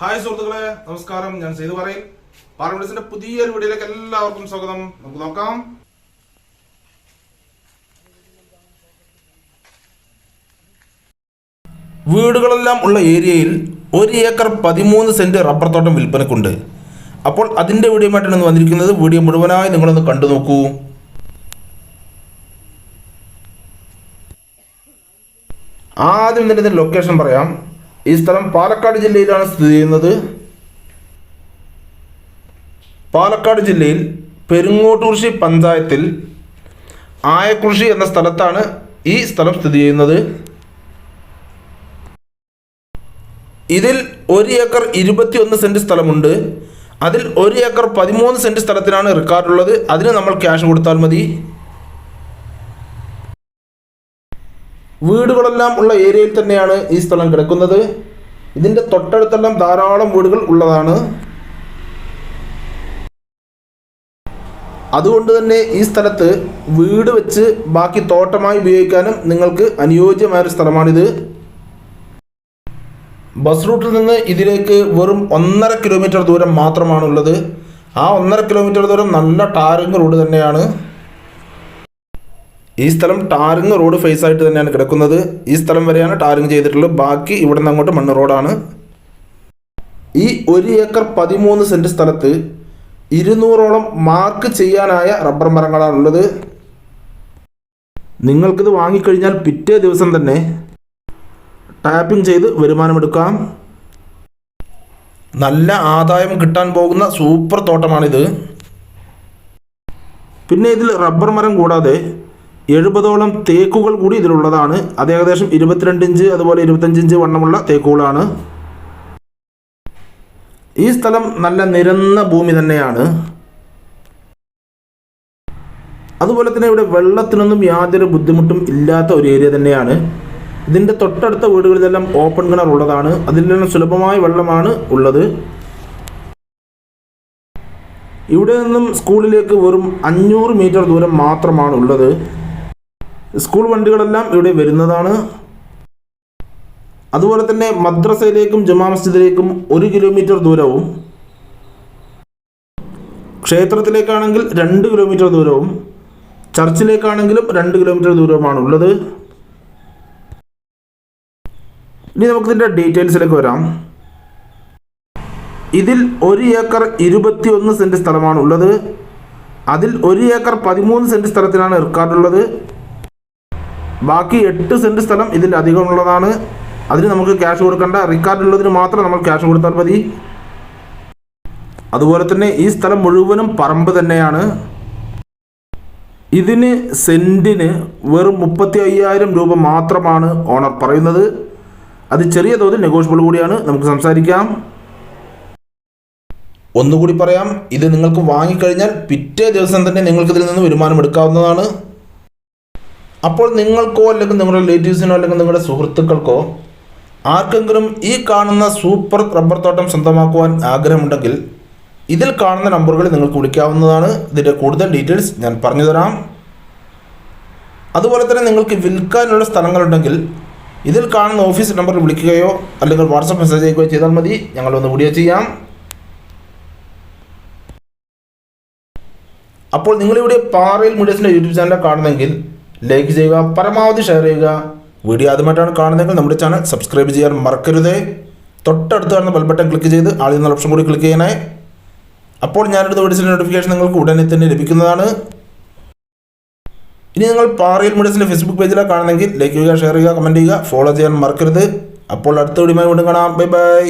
Hi സുഹൃത്തുക്കളെ നമസ്കാരം. ഞാൻ ചെയ്തു പറയും. പാർലമെന്റ്സിന്റെ പുതിയൊരു വീഡിയോയിലേക്ക് എല്ലാവർക്കും സ്വാഗതം. നമുക്ക് നോക്കാം. വീടുകളെല്ലാം ഉള്ള ഏരിയയിൽ ഒരു ഏക്കർ പതിമൂന്ന് സെന്റ് റബ്ബർ തോട്ടം വിൽപ്പനക്കുണ്ട്. അപ്പോൾ അതിന്റെ വീഡിയോമായിട്ടാണ് വന്നിരിക്കുന്നത്. വീഡിയോ മുഴുവനായി നിങ്ങളൊന്ന് കണ്ടു നോക്കൂ. ആദ്യം തന്നെ ഇതിന്റെ ലൊക്കേഷൻ പറയാം. ഈ സ്ഥലം പാലക്കാട് ജില്ലയിലാണ് സ്ഥിതി ചെയ്യുന്നത്. പാലക്കാട് ജില്ലയിൽ പെരുങ്ങോട്ടുകുറിശി പഞ്ചായത്തിൽ ആയക്കുറിശി എന്ന സ്ഥലത്താണ് ഈ സ്ഥലം സ്ഥിതി ചെയ്യുന്നത്. ഇതിൽ ഒരു ഏക്കർ ഇരുപത്തിയൊന്ന് സെന്റ് സ്ഥലമുണ്ട്. അതിൽ ഒരു ഏക്കർ പതിമൂന്ന് സെന്റ് സ്ഥലത്തിനാണ് റെക്കോർഡുള്ളത് അതിന് നമ്മൾ ക്യാഷ് കൊടുത്താൽ മതി. വീടുകളെല്ലാം ഉള്ള ഏരിയയിൽ തന്നെയാണ് ഈ സ്ഥലം കിടക്കുന്നത്. ഇതിന്റെ തൊട്ടടുത്തെല്ലാം ധാരാളം വീടുകൾ ഉള്ളതാണ്. അതുകൊണ്ട് തന്നെ ഈ സ്ഥലത്ത് വീട് വെച്ച് ബാക്കി തോട്ടമായി ഉപയോഗിക്കാനും നിങ്ങൾക്ക് അനുയോജ്യമായൊരു സ്ഥലമാണിത്. ബസ് റൂട്ടിൽ നിന്ന് ഇതിലേക്ക് വെറും ഒന്നര കിലോമീറ്റർ ദൂരം മാത്രമാണുള്ളത്. ആ ഒന്നര കിലോമീറ്റർ ദൂരം നല്ല ടാറിങ് റോഡ് തന്നെയാണ്. ഈ സ്ഥലം ടാറിങ് റോഡ് ഫേസ് ആയിട്ട് തന്നെയാണ് കിടക്കുന്നത്. ഈ സ്ഥലം വരെയാണ് ടാറിങ് ചെയ്തിട്ടുള്ളത്. ബാക്കി ഇവിടെ നിന്ന് അങ്ങോട്ട് മണ്ണ് റോഡാണ്. ഈ ഒരു ഏക്കർ പതിമൂന്ന് സെന്റ് സ്ഥലത്ത് ഇരുന്നൂറോളം മാർക്ക് ചെയ്യാനായ റബ്ബർ മരങ്ങളാണുള്ളത് നിങ്ങൾക്കിത് വാങ്ങിക്കഴിഞ്ഞാൽ പിറ്റേ ദിവസം തന്നെ ടാപ്പിംഗ് ചെയ്ത് വരുമാനമെടുക്കാം നല്ല ആദായം കിട്ടാൻ പോകുന്ന സൂപ്പർ തോട്ടമാണിത്. പിന്നെ ഇതിൽ റബ്ബർ മരം കൂടാതെ എഴുപതോളം തേക്കുകൾ കൂടി ഇതിലുള്ളതാണ്. അത് ഏകദേശം ഇരുപത്തിരണ്ട് ഇഞ്ച് അതുപോലെ ഇരുപത്തഞ്ച് ഇഞ്ച് വണ്ണമുള്ള തേക്കുകളാണ്. ഈ സ്ഥലം നല്ല നിരന്ന ഭൂമി തന്നെയാണ്. അതുപോലെ തന്നെ ഇവിടെ വെള്ളത്തിനൊന്നും യാതൊരു ബുദ്ധിമുട്ടും ഇല്ലാത്ത ഒരു ഏരിയ തന്നെയാണ്. ഇതിന്റെ തൊട്ടടുത്ത വീടുകളിലെല്ലാം ഓപ്പൺ കിണർ ഉള്ളതാണ്. അതിലെല്ലാം സുലഭമായ വെള്ളമാണ് ഉള്ളത്. ഇവിടെ നിന്നും സ്കൂളിലേക്ക് വെറും അഞ്ഞൂറ് മീറ്റർ ദൂരം മാത്രമാണ് ഉള്ളത്. സ്കൂൾ വണ്ടികളെല്ലാം ഇവിടെ വരുന്നതാണ്. അതുപോലെ തന്നെ മദ്രസയിലേക്കും ജമാ മസ്ജിദിലേക്കും ഒരു കിലോമീറ്റർ ദൂരവും ക്ഷേത്രത്തിലേക്കാണെങ്കിൽ രണ്ട് കിലോമീറ്റർ ദൂരവും ചർച്ചിലേക്കാണെങ്കിലും രണ്ട് കിലോമീറ്റർ ദൂരവുമാണ് ഉള്ളത് ഇനി നമുക്കിതിന്റെ ഡീറ്റെയിൽസിലേക്ക് വരാം. ഇതിൽ ഒരു ഏക്കർ ഇരുപത്തിയൊന്ന് സെന്റ് സ്ഥലമാണ് ഉള്ളത് അതിൽ ഒരു ഏക്കർ പതിമൂന്ന് സെന്റ് സ്ഥലത്തിനാണ് റെക്കോർഡുള്ളത്. ബാക്കി എട്ട് സെന്റ് സ്ഥലം ഇതിൽ അധികമുള്ളതാണ്. അതിന് നമുക്ക് ക്യാഷ് കൊടുക്കേണ്ട. റിക്കാർഡ് ഉള്ളതിന് മാത്രം നമ്മൾ ക്യാഷ് കൊടുത്താൽ മതി. അതുപോലെ തന്നെ ഈ സ്ഥലം മുഴുവനും പറമ്പ് തന്നെയാണ്. ഇതിന് സെന്റിന് വെറും മുപ്പത്തി അയ്യായിരം രൂപ മാത്രമാണ് ഓണർ പറയുന്നത്. അത് ചെറിയ തോതിൽ നെഗോഷ്യബിൾ കൂടിയാണ്. നമുക്ക് സംസാരിക്കാം. ഒന്നുകൂടി പറയാം. ഇത് നിങ്ങൾക്ക് വാങ്ങിക്കഴിഞ്ഞാൽ പിറ്റേ ദിവസം തന്നെ നിങ്ങൾക്ക് ഇതിൽ നിന്ന് വരുമാനം എടുക്കാവുന്നതാണ്. അപ്പോൾ നിങ്ങൾക്കോ അല്ലെങ്കിൽ നിങ്ങളുടെ റിലേറ്റീവ്സിനോ അല്ലെങ്കിൽ നിങ്ങളുടെ സുഹൃത്തുക്കൾക്കോ ആർക്കെങ്കിലും ഈ കാണുന്ന സൂപ്പർ റബ്ബർ തോട്ടം സ്വന്തമാക്കുവാൻ ആഗ്രഹമുണ്ടെങ്കിൽ ഇതിൽ കാണുന്ന നമ്പറുകളിൽ നിങ്ങൾക്ക് വിളിക്കാവുന്നതാണ്. ഇതിന്റെ കൂടുതൽ ഡീറ്റെയിൽസ് ഞാൻ പറഞ്ഞു തരാം അതുപോലെ തന്നെ നിങ്ങൾക്ക് വിൽക്കാനുള്ള സ്ഥലങ്ങളുണ്ടെങ്കിൽ ഇതിൽ കാണുന്ന ഓഫീസ് നമ്പറിൽ വിളിക്കുകയോ അല്ലെങ്കിൽ വാട്സപ്പ് മെസ്സേജ് അയക്കുകയോ ചെയ്താൽ മതി. ഞങ്ങളൊന്ന് വീഡിയോ ചെയ്യാം. അപ്പോൾ നിങ്ങളിവിടെ പാറയിൽ മീഡിയസിന്റെ യൂട്യൂബ് ചാനൽ കാണുന്നെങ്കിൽ ലൈക്ക് ചെയ്യുക പരമാവധി ഷെയർ ചെയ്യുക. വീഡിയോ ആദ്യമായിട്ടാണ് കാണുന്നതെങ്കിൽ നമ്മുടെ ചാനൽ സബ്സ്ക്രൈബ് ചെയ്യാൻ മറക്കരുതേ. തൊട്ടടുത്ത് കാണുന്ന ബെൽബട്ടൺ ക്ലിക്ക് ചെയ്ത് ആളിൽ നിന്ന് ഓപ്ഷൻ കൂടി ക്ലിക്ക് ചെയ്യണേ അപ്പോൾ ഞാനെടുത്ത വീഡിയോസിന്റെ നോട്ടിഫിക്കേഷൻ നിങ്ങൾക്ക് ഉടനെ തന്നെ ലഭിക്കുന്നതാണ്. ഇനി നിങ്ങൾ പാറയിൽ മീഡിയസിന്റെ ഫേസ്ബുക്ക് പേജിലാണ് കാണുന്നെങ്കിൽ ലൈക്ക് ചെയ്യുക ഷെയർ ചെയ്യുക കമന്റ് ചെയ്യുക ഫോളോ ചെയ്യാൻ മറക്കരുത്. അപ്പോൾ അടുത്ത വീഡിയോ വീണ്ടും കാണാം. Bye bye